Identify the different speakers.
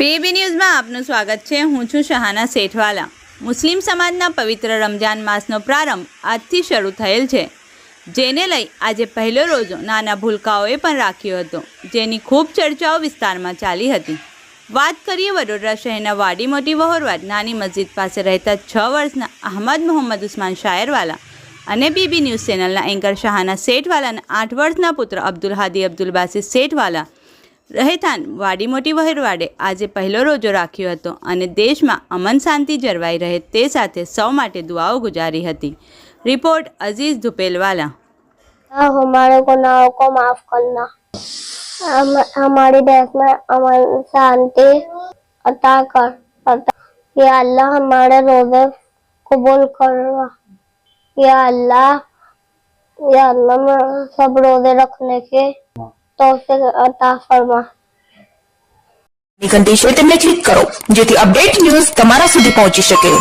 Speaker 1: પીએબી ન્યૂઝમાં આપનું સ્વાગત છે. હું છું શહાના શેઠવાલા. મુસ્લિમ સમાજના પવિત્ર રમજાન માસનો પ્રારંભ આજથી શરૂ થયેલ છે. જેને લઈ આજે પહેલો રોજો નાના ભૂલકાઓએ પણ રાખ્યો હતો, જેની ખૂબ ચર્ચાઓ વિસ્તારમાં ચાલી હતી. વાત કરીએ વડોદરા શહેરના વાડી મોટી વહોરવાડ નાની મસ્જિદ પાસે રહેતા છ વર્ષના અહમદ મોહમ્મદ ઉસ્માન શાયરવાલા અને બીબી ન્યૂઝ ચેનલના એન્કર શાહાના શેઠવાલાના આઠ વર્ષના પુત્ર અબ્દુલ હાદી અબ્દુલ બાસી શેઠવાલા રહેઠાણ વાડી મોટી વહેરવાડે આજે પહેલો રોજો રાખ્યો હતો અને દેશમાં અમન શાંતિ જળવાઈ રહે તે સાથે સૌ માટે દુઆઓ ગુજારી હતી રિપોર્ટ અઝીઝ ધુપેલવાલા
Speaker 2: हाँ हमारे गुनाहों को माफ करना हम, हमारी देश में अमन शांति अता कर अता या अल्लाह हमारे रोजे कबूल करवा या अल्लाह या अल्लाह में सब रोजे रखने के ટોપિક અટાફળમાં
Speaker 3: ઘંટી છે તેમને ક્લિક કરો જેથી અપડેટ ન્યૂઝ તમારા સુધી પહોંચી શકે.